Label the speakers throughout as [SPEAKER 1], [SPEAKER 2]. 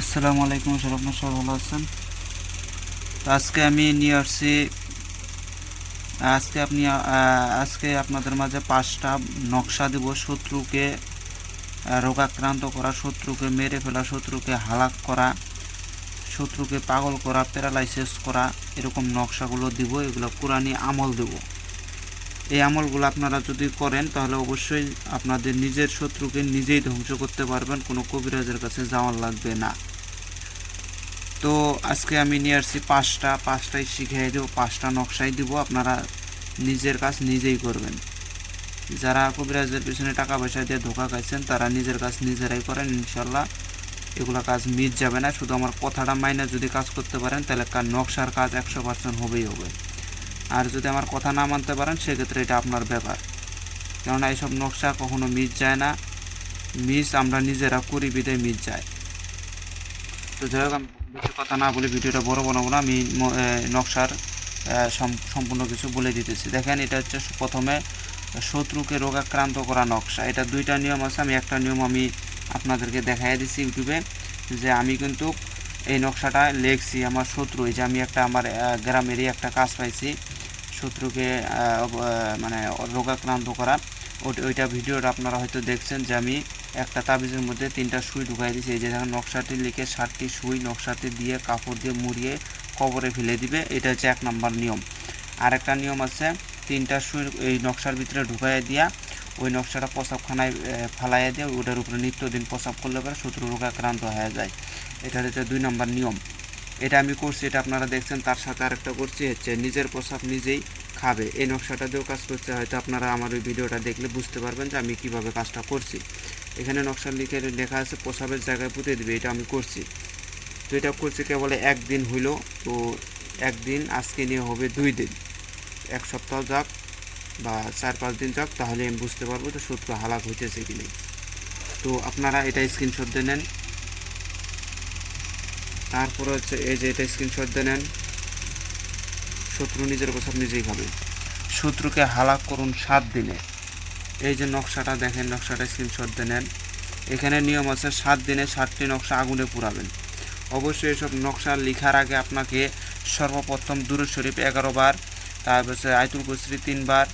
[SPEAKER 1] আসসালামু আলাইকুম স্যার আপনার সবাই ভালো আছেন। আজকে আমি নিয়ে আসছি, আজকে আপনি আজকে আপনাদের মাঝে পাঁচটা নকশা দেব শত্রুকে রোগাক্রান্ত করা, শত্রুকে মেরে ফেলা, শত্রুকে হালাক করা, শত্রুকে পাগল করা, প্যারালাইসিস করা, এরকম নকশাগুলো দিব, এগুলো কোরআনি আমল দেব। এই আমলগুলো আপনারা যদি করেন, তাহলে অবশ্যই আপনাদের নিজের শত্রুকে নিজেই ধ্বংস করতে পারবেন, কোনো কবিরাজের কাছে যাওয়ার লাগবে না। তো আজকে আমি নিয়ে আসছি পাঁচটা, পাঁচটাই শিখিয়ে দেবো, পাঁচটা নকশাই দিব, আপনারা নিজের কাজ নিজেই করবেন। যারা কবিরাজের পিছনে টাকা পয়সা দিয়ে ধোকা খাইছেন, তারা নিজের কাজ নিজেরাই করেন, ইনশাল্লাহ। এগুলো কাজ মিট যাবে না, শুধু আমার কথাটা মাইনে যদি কাজ করতে পারেন, তাহলে কার নকশার কাজ একশো পার্সেন্ট হবেই হবে। আর যদি আমার কথা না মানতে পারেন, সেক্ষেত্রে এটা আপনার ব্যাপার। কেননা এইসব নকশা কখনো মিট যায় না। মিস আমরা নিজেরা করি, বিদায় মিট যায়। তো যাই হোক, আমি বেশি কথা না বলে ভিডিওটা বড় বানাবো না, আমি নকশার সম্পূর্ণ কিছু বলে দিতেছি। দেখেন, এটা হচ্ছে প্রথমে শত্রুকে রোগাক্রান্ত করা নকশা। এটা দুইটা নিয়ম আছে, আমি একটা নিয়ম আমি আপনাদেরকে দেখাই দিচ্ছি ইউটিউবে যে আমি কিন্তু এই নকশাটা লেখছি আমার শত্রু। এই যে আমি একটা আমার গ্রামেরই একটা কাজ পাইছি, শত্রুকে মানে রোগাক্রান্ত করা। ওইটা ভিডিওটা আপনারা হয়তো দেখছেন যে আমি একটা তাবিজের মধ্যে তিনটা সুই ঢুকাই দিয়েছি। এই যে দেখেন, নকশাটি লিখে ষাটটি সুই নকশাটি দিয়ে কাপড় দিয়ে মুড়িয়ে কবরে ফেলে দিবে। এটা হচ্ছে এক নম্বর নিয়ম। আর একটা নিয়ম আছে, তিনটা সুই এই নকশার ভিতরে ঢুকাইয়া দিয়া ওই নকশাটা প্রসাবখানায় ফালাইয়া দিয়ে ওটার উপরে নিত্যদিন প্রসাব করলে পরে শত্রু রোগ আক্রান্ত হয়ে যায়। এটা হচ্ছে দুই নম্বর নিয়ম। এটা আমি করছি, এটা আপনারা দেখছেন, তার সাথে আরেকটা করছি, হচ্ছে নিজের প্রসাব নিজেই খাবে। এই নকশাটা দিয়েও কাজ করছে হয়তো আপনারা আমার ওই ভিডিওটা দেখলে বুঝতে পারবেন যে আমি কীভাবে কাজটা করছি। এখানে নকশা লিখে লেখা আছে প্রসাবের জায়গায় পুঁতে দিবে। এটা আমি করছি। তো এটা করছি কেবল একদিন হইল। তো একদিন আজকে নিয়ে হবে দুই দিন। এক সপ্তাহ যাক বা চার পাঁচ দিন যাক, তাহলে আমি বুঝতে পারব তো শত্রু হালাক হইতেছে কি নেই। তো আপনারা এটা স্ক্রিনশট দিয়ে নেন। তারপরে হচ্ছে এই যে এটা স্ক্রিনশট দিয়ে নেন। শত্রু নিজের প্রসাব নিজেই খাবে শত্রুকে হালাক করুন সাত দিনে। এই যে নকশাটা দেখেন, নকশাটা স্ক্রিনশট নেন। এখানে নিয়ম আছে, সাত দিনে সাতটি নকশা আগুনে পুরাবেন অবশ্যই এসব নকশা লেখার আগে আপনাকে সর্বপ্রথম দুরুদ শরীফ এগারো বার, তারপর আয়তুল কুসরি তিনবার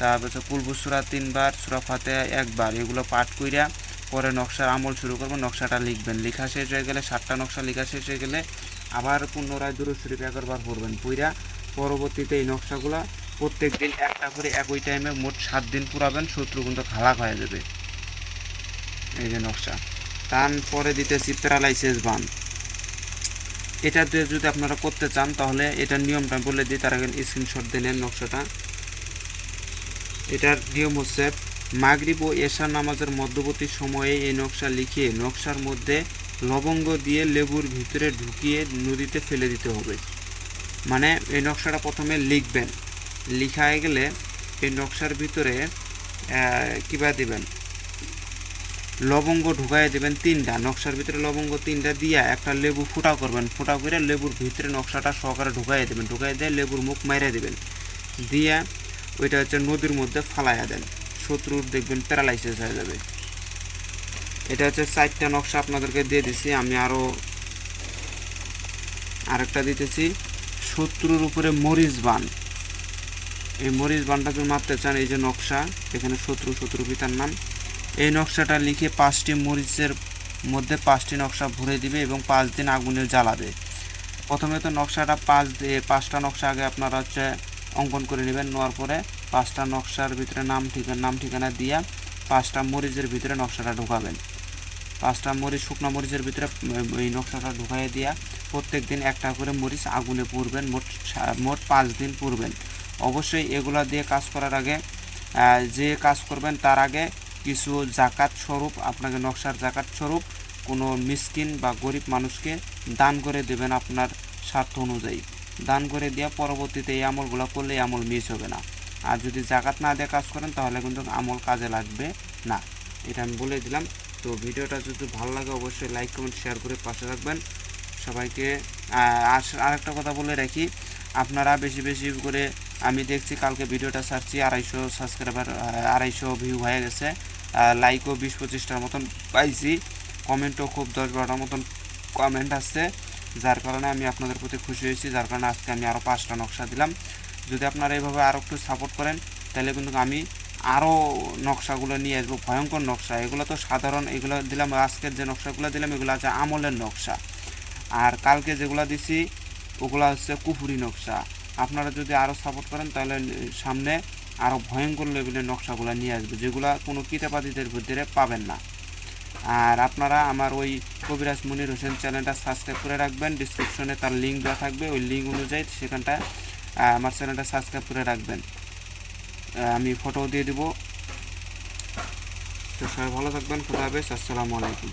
[SPEAKER 1] তারপর কুলবুসুরা তিনবার সুরা ফাতে একবার এগুলো পাঠ কইরা পরে নকশার আমল শুরু করবেন নকশাটা লিখবেন। লেখা শেষ হয়ে গেলে সাতটা নকশা লেখা শেষ হয়ে গেলে আবার পুনরায় দুরুদ শরীফ এগারো বার পড়বেন। পইরা পরবর্তীতে এই নকশাগুলো প্রত্যেক দিন একটা করে একই টাইমে মোট সাত দিন পুরাবেন, শত্রু কিন্তু খালাক হয়ে যাবে। এই যে নকশা। টান পরে দিতেছি প্যারালাইসিস বান এটা দিয়ে যদি আপনারা করতে চান, তাহলে এটার নিয়মটা বলে দিই, তার আগে স্ক্রিনশট দিয়ে নেন নকশাটা। এটার নিয়ম হচ্ছে, মাগরিব ও এশা নামাজের মধ্যবর্তী সময়ে এই নকশা লিখিয়ে নকশার মধ্যে লবঙ্গ দিয়ে লেবুর ভিতরে ঢুকিয়ে নদীতে ফেলে দিতে হবে। মানে এই নকশাটা প্রথমে লিখবেন। লিখা হয়ে গেলে এই নকশার ভিতরে কিবা দিবেন? লবঙ্গ ঢুকাই দেবেন তিনটা। নকশার ভিতরে লবঙ্গ তিনটা দিয়া একটা লেবু ফুটা করবেন। ফুটা করে লেবুর ভিতরে নকশাটা সহকারে ঢুকাই দেবেন। ঢুকাই দিয়ে লেবুর মুখ মাইরে দেবেন। দিয়া ওইটা হচ্ছে নদীর মধ্যে ফালাইয়া দেন। শত্রুর দেখবেন প্যারালাইসিস হয়ে যাবে। এটা হচ্ছে চারটা নকশা আপনাদেরকে দিয়ে দিছি। আমি আরও আরেকটা দিতেছি। শত্রুর উপরে মরিচ বান। এই মরিচ বানটা যদি মারতে চান এই যে নকশা, এখানে শত্রু শত্রু পিতার নাম। এই নকশাটা লিখে পাঁচটি মরিচের মধ্যে পাঁচটি নকশা ভরে দিবে এবং পাঁচ দিন আগুনে জ্বালাবে। প্রথমে তো নকশাটা পাঁচ দিয়ে পাঁচটা নকশা আগে আপনারা হচ্ছে অঙ্কন করে নেবেন, নেওয়ার পরে পাঁচটা নকশার ভিতরে নাম ঠিকানা নাম ঠিকানা দিয়া পাঁচটা মরিচের ভিতরে নকশাটা ঢুকাবেন। পাঁচটা মরিচ, শুকনো মরিচের ভিতরে এই নকশাটা ঢুকাই দিয়া প্রত্যেক দিন একটা করে মরিচ আগুনে পুড়বেন মোট মোট পাঁচ দিন পুরবেন। অবশ্যই এগুলা দিয়ে কাজ করার আগে যে কাজ করবেন তার আগে কিছু জাকাত স্বরূপ, আপনাকে নকশার জাকাত স্বরূপ কোনো মিসকিন বা গরিব মানুষকে দান করে দেবেন আপনার স্বার্থ অনুযায়ী। দান করে দেওয়া পরবর্তীতে এই আমলগুলো করলে এই আমল মিস হবে না। আর যদি জাকাত না দিয়ে কাজ করেন, তাহলে কিন্তু আমল কাজে লাগবে না। এটা আমি বলে দিলাম। তো ভিডিওটা যদি ভালো লাগে, অবশ্যই লাইক কমেন্ট শেয়ার করে পাশে রাখবেন সবাইকে আর- আরেকটা কথা বলে রাখি, আপনারা বেশি বেশি করে আমি দেখছি, কালকে ভিডিওটা ছাড়ছি, আড়াইশো সাবস্ক্রাইবার আড়াইশো ভিউ হয়ে গেছে। লাইকও বিশ পঁচিশটার মতন পাইছি কমেন্টও খুব দশ বারোটার মতন কমেন্ট আসছে। যার কারণে আমি আপনাদের প্রতি খুশি হয়েছি, যার কারণে আজকে আমি আরও পাঁচটা নকশা দিলাম। যদি আপনারা এইভাবে আরও একটু সাপোর্ট করেন, তাহলে কিন্তু আমি আরও নকশাগুলো নিয়ে আসব, ভয়ঙ্কর নকশা। এগুলো তো সাধারণ, এগুলো দিলাম, আজকের যে নকশাগুলো দিলাম, এগুলো আছে আমলের নকশা। আর কালকে যেগুলো দিছি, ওগুলো হচ্ছে কুফুরি নকশা। আপনারা যদি আরও সাপোর্ট করেন, তাহলে সামনে আরও ভয়ঙ্কর লেভেলের নকশাগুলো নিয়ে আসবে, যেগুলো কোনো কিতাবাদিদের ভিতরে পাবেন না। আর আপনারা আমার ওই কবিরাজ মনির হোসেন চ্যানেলটা সাবস্ক্রাইব করে রাখবেন। ডিসক্রিপশনে তার লিঙ্ক দেওয়া থাকবে, ওই লিঙ্ক অনুযায়ী সেখানটা আমার চ্যানেলটা সাবস্ক্রাইব করে রাখবেন। আমি ফটো দিয়ে দেবো। তো সবাই ভালো থাকবেন খুদা হাফেজ আসসালামু আলাইকুম।